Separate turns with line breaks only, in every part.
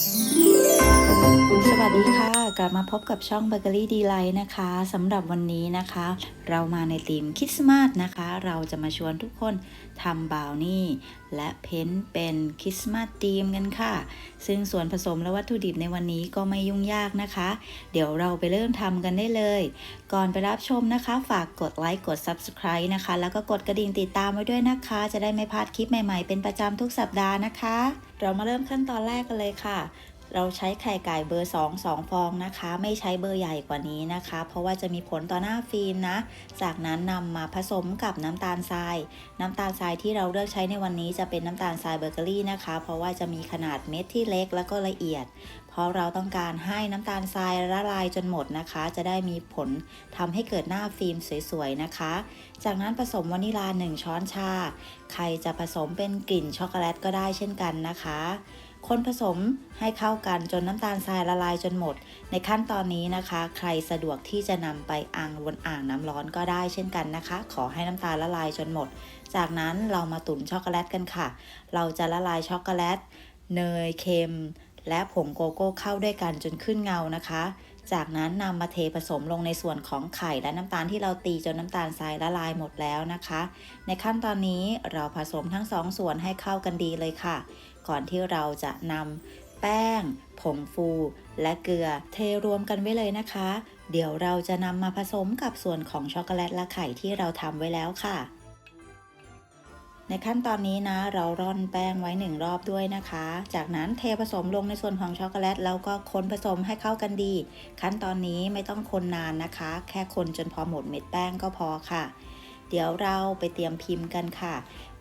ส วัสดีค่ะ กลับมาพบกับช่องเบเกอรี่ดีไลท์นะคะสำหรับวันนี้นะคะ เรามาในธีมคริสต์มาสนะคะ เราจะมาชวนทุกคนทำบาวนี่ และเพ้นท์เป็นคริสต์มาสธีมกันค่ะ ซึ่งส่วนผสมและวัตถุดิบในวันนี้ก็ไม่ยุ่งยากนะคะ เดี๋ยวเราไปเริ่มทำกันได้เลย ก่อนไปรับชมนะคะ ฝากกดไลค์กด Subscribe นะคะ แล้วก็กดกระดิ่งติดตามไว้ด้วยนะคะ จะได้ไม่พลาดคลิปใหม่ๆ เป็นประจำทุกสัปดาห์นะคะ เรามาเริ่มขั้นตอนแรกกันเลยค่ะ เราใช้ไข่ไก่เบอร์ 2 2 ฟองนะคะ ไม่ใช้เบอร์ใหญ่กว่านี้นะคะ เพราะว่าจะมีผลต่อหน้าฟิล์มนะ จากนั้นนำมาผสมกับน้ำตาลทราย น้ำตาลทรายที่เราเลือกใช้ในวันนี้จะเป็นน้ำตาลทรายเบเกอรี่นะคะ เพราะว่าจะมีขนาดเม็ดที่เล็กแล้วก็ละเอียด เพราะเราต้องการให้น้ำตาลทรายละลายจนหมดนะคะ จะได้มีผลทำให้เกิดหน้าฟิล์มสวยๆนะคะ จากนั้นผสมวานิลา 1 ช้อนชา ใครจะผสมเป็นกลิ่นช็อกโกแลตก็ได้เช่นกันนะคะ คนผสมให้เข้ากันจนน้ำตาลทรายละลายจนหมด ในขั้นตอนนี้นะคะ ใครสะดวกที่จะนำไปอ่างบนอ่างน้ำร้อนก็ได้เช่นกันนะคะ ขอให้น้ำตาลละลายจนหมด จากนั้นเรามาตุ๋นช็อกโกแลตกันค่ะ เราจะละลายช็อกโกแลต เนยเค็ม และผงโกโก้เข้าด้วยกันจนขึ้นเงานะคะ จากนั้นนำมาเทผสมลงในส่วนของไข่และน้ำตาลที่เราตีจนน้ำตาลทรายละลายหมดแล้วนะคะ ในขั้นตอนนี้เราผสมทั้งสองส่วนให้เข้ากันดีเลยค่ะ ก่อนที่เราจะนำแป้ง ผงฟู และเกลือเทรวมกันไว้เลยนะคะ เดี๋ยวเราจะนำมาผสมกับส่วนของช็อกโกแลตและไข่ที่เราทำไว้แล้วค่ะ ในขั้นตอนนี้นะ เราร่อนแป้งไว้หนึ่งรอบด้วยนะคะ จากนั้นเทผสมลงในส่วนของช็อกโกแลตแล้วก็คนผสมให้เข้ากันดี ขั้นตอนนี้ไม่ต้องคนนานนะคะ แค่คนจนพอหมดเม็ดแป้งก็พอค่ะ เดี๋ยวเราไปเตรียมพิมพ์กันค่ะ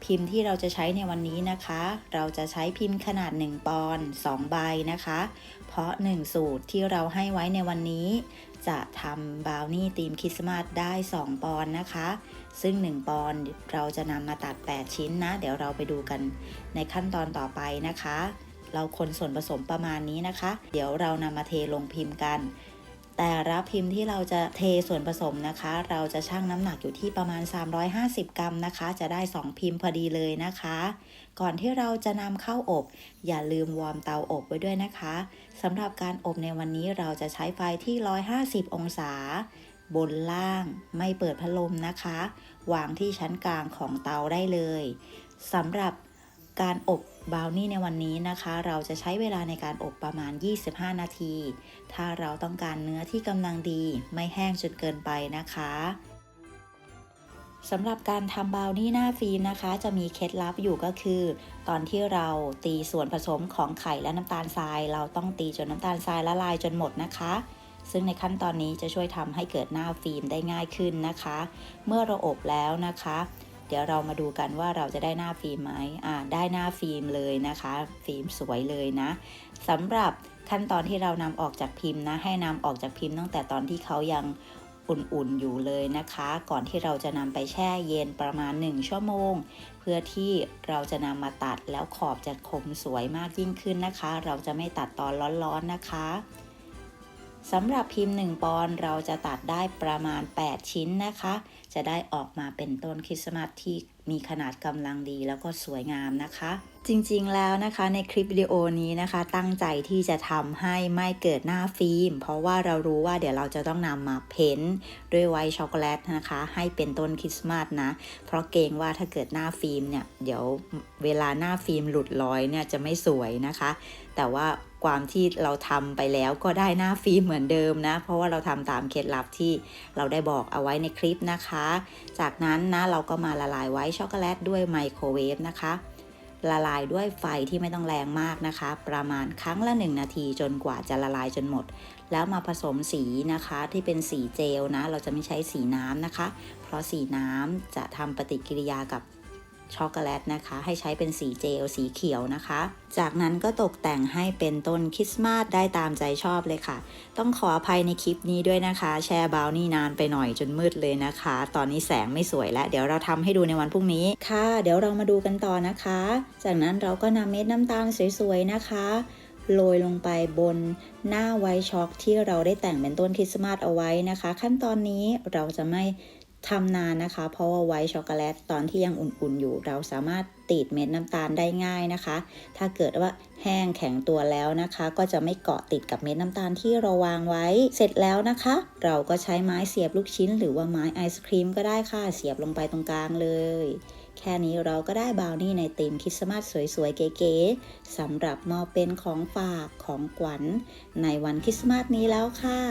พิมพ์ที่เราจะใช้ในวันนี้นะคะ เราจะใช้พิมพ์ขนาด 1 ปอนด์2ใบนะคะ เพราะ 1 สูตรที่เราให้ไว้ในวันนี้ จะทำบราวนี่ธีมคริสต์มาสได้ 2 ปอนด์นะคะ ซึ่ง 1 ปอนด์เราจะนำมาตัด 8 ชิ้นนะ เดี๋ยวเราไปดูกันในขั้นตอนต่อไปนะคะ เราคนส่วนผสมประมาณนี้นะคะ เดี๋ยวเรานำมาเทลงพิมพ์กัน แต่ละพิมพ์ที่เราจะเทส่วนผสมนะคะ เราจะชั่งน้ำหนักอยู่ที่ประมาณ 350 กรัมนะคะ จะได้ 2 พิมพ์พอดีเลยนะคะ ก่อนที่เราจะนำเข้าอบ อย่าลืมวอร์มเตาอบไว้ด้วยนะคะสำหรับการอบในวันนี้เราจะใช้ไฟที่ 150 องศา บนล่างไม่เปิดพัดลมนะคะ วางที่ชั้นกลางของเตาได้เลยสำหรับ การอบบราวนี่ในวันนี้นะคะ เราจะใช้เวลาในการอบประมาณ 25 นาที ถ้าเราต้องการเนื้อที่กำลังดีไม่แห้งจนเกินไปนะคะสำหรับการทำบราวนี่หน้าฟิล์มนะคะ จะมีเคล็ดลับอยู่ก็คือ ตอนที่เราตีส่วนผสมของไข่และน้ำตาลทราย เราต้องตีจนน้ำตาลทรายละลายจนหมดนะคะ ซึ่งในขั้นตอนนี้จะช่วยทำให้เกิดหน้าฟิล์มได้ง่ายขึ้นนะคะ เมื่อเราอบแล้วนะคะ เดี๋ยวเรามาดูกันว่าเราจะได้หน้าฟิล์มไหมอ่าได้หน้าฟิล์มเลยนะคะ ฟิล์มสวยเลยนะสำหรับขั้นตอนที่เรานำออกจากพิมพ์นะ ให้นำออกจากพิมพ์ตั้งแต่ตอนที่เขายังอุ่นๆอยู่เลยนะคะ ก่อนที่เราจะนำไปแช่เย็นประมาณ 1 ชั่วโมง เพื่อที่เราจะนำมาตัดแล้วขอบจะคมสวยมากยิ่งขึ้นนะคะ เราจะไม่ตัดตอนร้อนๆนะคะ สำหรับพิมพ์ 1 ปอนด์เราจะตัดได้ประมาณ 8 ชิ้นนะคะ จะได้ออกมาเป็นต้นคริสต์มาสที่มีขนาดกำลังดีแล้วก็สวยงามนะคะ จริงๆ แล้วนะคะในคลิปวิดีโอนี้นะคะ ตั้งใจที่จะทำให้ไม่เกิดหน้าฟิล์ม เพราะว่าเรารู้ว่าเดี๋ยวเราจะต้องนำมาเพ้นท์ด้วยไวท์ช็อกโกแลตนะคะ ให้เป็นต้นคริสต์มาสนะ เพราะเกรงว่าถ้าเกิดหน้าฟิล์มเนี่ย เดี๋ยวเวลาหน้าฟิล์มหลุดลอยเนี่ยจะไม่สวยนะคะ แต่ว่าความที่เราทำไปแล้วก็ได้หน้าฟิล์มเหมือนเดิมนะ เพราะว่าเราทำตามเคล็ดลับที่เราได้บอกเอาไว้ในคลิปนะคะ จากนั้นนะเราก็มาละลายไว้ช็อกโกแลตด้วยไมโครเวฟนะคะ ละลายด้วยไฟที่ไม่ต้องแรงมากนะคะ ประมาณครั้งละ 1 นาทีจนกว่าจะละลายจนหมด แล้วมาผสมสีนะคะที่เป็นสีเจลนะ เราจะไม่ใช้สีน้ำนะคะ เพราะสีน้ำจะทำปฏิกิริยากับ ช็อกโกแลตนะคะ ให้ใช้เป็นสีเจลสีเขียวนะคะ จากนั้นก็ตกแต่งให้เป็นต้นคริสต์มาสได้ตามใจชอบเลยค่ะ ต้องขออภัยในคลิปนี้ด้วยนะคะ แชร์บาวนี่นานไปหน่อยจนมืดเลยนะคะ ตอนนี้แสงไม่สวยแล้ว เดี๋ยวเราทำให้ดูในวันพรุ่งนี้ค่ะ เดี๋ยวเรามาดูกันต่อนะคะ จากนั้นเราก็นำเม็ดน้ำตาลสวยๆนะคะโรยลงไปบนหน้าไวช็อกที่เราได้แต่งเป็นต้นคริสต์มาสเอาไว้นะคะ ขั้นตอนนี้เราจะไม่ ทำนานนะคะ เพราะว่าไวท์ช็อกโกแลตตอนที่ยังอุ่นๆอยู่ เราสามารถติดเม็ดน้ำตาลได้ง่ายนะคะ ถ้าเกิดว่าแห้งแข็งตัวแล้วนะคะ ก็จะไม่เกาะติดกับเม็ดน้ำตาลที่เราวางไว้ เสร็จแล้วนะคะ เราก็ใช้ไม้เสียบลูกชิ้น หรือว่าไม้ไอศครีมก็ได้ค่ะ เสียบลงไปตรงกลางเลย แค่นี้เราก็ได้บราวนี่ในธีมคริสต์มาสสวยๆ เก๋ๆสำหรับมอบเป็นของฝากของขวัญในวันคริสต์มาสนี้แล้วค่ะ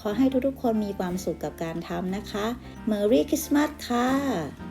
ขอให้ทุกๆคนมีความสุขกับการทำนะคะ Merry Christmas ค่ะ